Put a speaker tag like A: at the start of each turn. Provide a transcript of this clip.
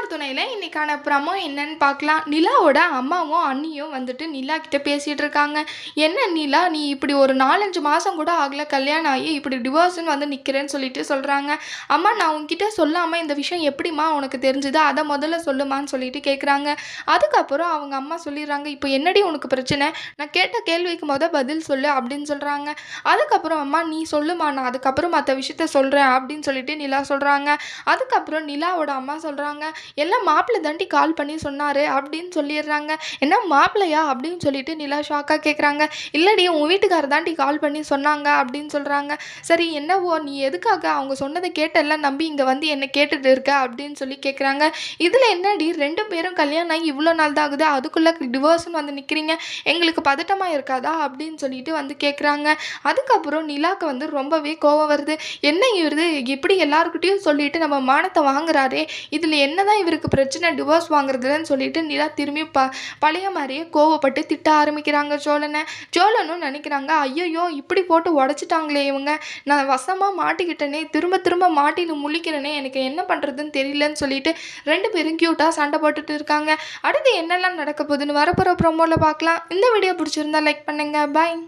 A: மன்னார் துணையில் இன்னைக்கான பிரமம் என்னன்னு பார்க்கலாம். நிலாவோட அம்மாவும் அண்ணியும் வந்துட்டு நிலா கிட்ட பேசிகிட்டு இருக்காங்க. என்ன நிலா நீ இப்படி ஒரு நாலஞ்சு மாதம் கூட ஆகல கல்யாணம் ஆகி இப்படி டிவோர்ஸ்னு வந்து நிற்கிறேன்னு சொல்லிட்டு சொல்கிறாங்க அம்மா நான் உங்ககிட்ட சொல்லாமல் இந்த விஷயம் எப்படிம்மா உனக்கு தெரிஞ்சுது அதை முதல்ல சொல்லுமான்னு சொல்லிட்டு கேட்குறாங்க அதுக்கப்புறம் அவங்க அம்மா சொல்லிடுறாங்க இப்போ என்னடி உனக்கு பிரச்சனை? நான் கேட்ட கேள்விக்கு மொதல் பதில் சொல்லு அப்படின்னு சொல்கிறாங்க அதுக்கப்புறம் அம்மா நீ சொல்லுமா நான் அதுக்கப்புறம் மற்ற விஷயத்த சொல்கிறேன் அப்படின்னு சொல்லிட்டு நிலா சொல்கிறாங்க அதுக்கப்புறம் நிலாவோட அம்மா சொல்கிறாங்க எல்லாம் மாப்பிள்ளை தாண்டி கால் பண்ணி சொன்னார் அப்படின்னு சொல்லிடுறாங்க. என்ன மாப்பிள்ளையா அப்படின்னு சொல்லிட்டு நிலா ஷாக்காக கேட்குறாங்க இல்லடி உன் வீட்டுக்காரர் தாண்டி கால் பண்ணி சொன்னாங்க அப்படின்னு சொல்கிறாங்க சரி என்னவோ நீ எதுக்காக அவங்க சொன்னதை கேட்டெல்லாம் நம்பி இங்கே வந்து என்னை கேட்டுட்டு இருக்க அப்படின்னு சொல்லி கேட்குறாங்க இதில் என்னடி ரெண்டு பேரும் கல்யாணம் ஆகி இவ்வளோ நாள் தான் ஆகுது. அதுக்குள்ளே டிவோர்ஸ்னு வந்து நிற்கிறீங்க எங்களுக்கு பதட்டமாக இருக்காதா அப்படின்னு சொல்லிட்டு வந்து கேட்குறாங்க அதுக்கப்புறம் நிலாக்கு வந்து ரொம்பவே கோவம் வருது. என்ன இவருது இப்படி எல்லாருக்கிட்டையும் சொல்லிட்டு நம்ம மானத்தை வாங்குறாரே. இதில் என்ன தான் என்னதான் இவருக்கு பிரச்சனை டிவோர்ஸ் வாங்குறதுலன்னு சொல்லிட்டு நிலா திரும்பி ப பழைய மாதிரியே கோவப்பட்டு திட்ட ஆரம்பிக்கிறாங்க சோழனை. சோழனும் நினைக்கிறாங்க ஐயோ இப்படி போட்டு உடச்சிட்டாங்களே இவங்க. நான் வசமாக மாட்டிக்கிட்டேனே திரும்ப திரும்ப மாட்டின்னு முழிக்கிறேனே எனக்கு என்ன பண்ணுறதுன்னு தெரியலன்னு சொல்லிட்டு ரெண்டு பேரும் க்யூட்டாக சண்டை போட்டுட்டு இருக்காங்க. அடுத்து என்னெல்லாம் நடக்க போகுதுன்னு வரப்போகிற ப்ரோமோவில் பார்க்கலாம். இந்த வீடியோ பிடிச்சிருந்தா லைக் பண்ணுங்கள் பாய்